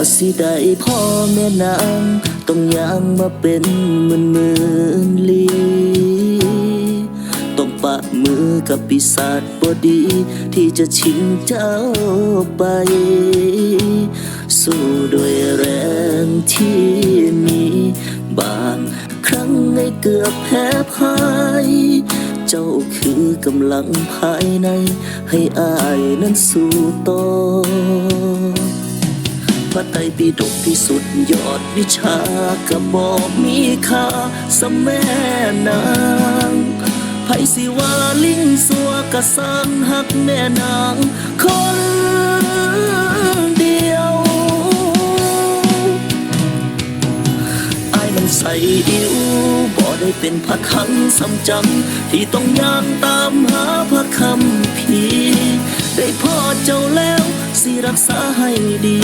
่สิได้พ่อแม่นางต้องย่างมาเป็นหมื่นหมื่นลีต้องปะมือกับปีศาจบดี ที่จะชิงเจ้าไป สู้ด้วยแรงที่มีบางครั้งให้เกือบแพ้พ่ายเจ้าคือกำลังภายใน ให้อายนั้นสู้ต่อ ไตรปิฎกที่สุดยอดวิชากระบอกมีค่าสมแม่นางไผสิวาลิงสัวกะสร้างหักแม่นางคนเดียวอายมันใส่อิวบ่ได้เป็นพระคังสำจังที่ต้องย่างตามหาพระค รักษาให้ดี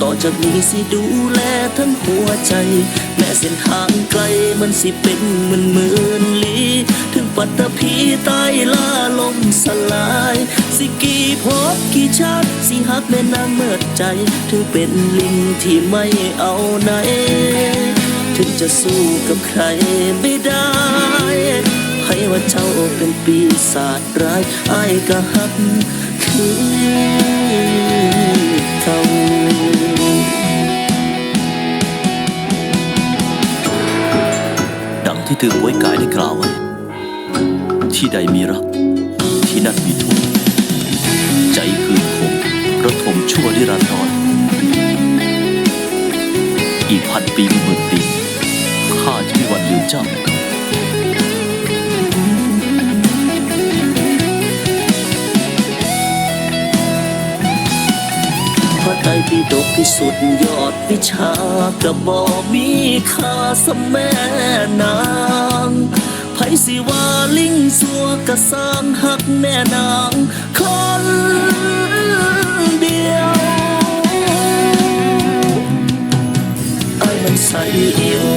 ต่อจากนี้สิดูแลทั้งหัวใจ แม้เส้นทางไกลมันสิเป็นหมื่นหมื่นลีถึงปัตตภีใต้ล่าลมสลาย สิกี่พบกี่ชาติสิหักแม่นางเมิดใจ ถึงเป็นลิงที่ไม่เอาไหน ถึงจะสู้กับใครไม่ได้ให้ว่าเจ้าเป็นปีศาจร้ายไอ้ายก็หักคือ ที่ถือไว้กายได้กล่าวไว้ ที่ใดมีรัก ที่นั่นมีทุกข์ใจคืนคงระทมชั่วนิรันดรอีกพันปีหมื่นปีข้าจะไม่วันลืมเจ้า ที่สุดยอดวิชากระบอกมีค่าสมแม่นางไผสิวาลิงสัวกระสร้างหักแม่นางคนเดียวไอ้มันใส่เอว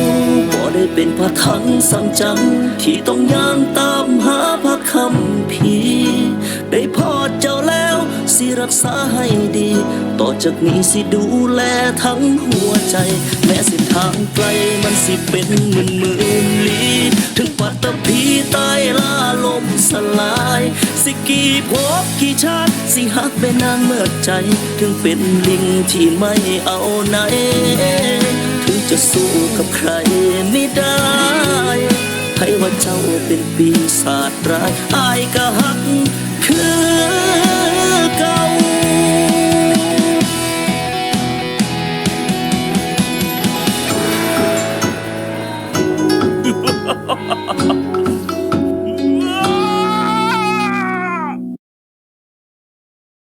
บ่ได้เป็นพระทังสังจัง ที่ต้องย่างตามหาพระคำพีได้พอ กษาให้ดี ต่อจากนี้สิดูแลทั้งหัวใจ แม้เส้นทางไกลมันสิเป็นหมื่นหมื่นลีถึงปัตตภีใต้ล่าลมสลาย สิกี่พบกี่ชาติ สิหักเป็นนางเมื่อใจ ถึงเป็นลิงที่ไม่เอาไหน ถึงจะสู้กับใครไม่ได้ให้ว่าเจ้าเป็นปีศาจร้ายอายก็หักคือ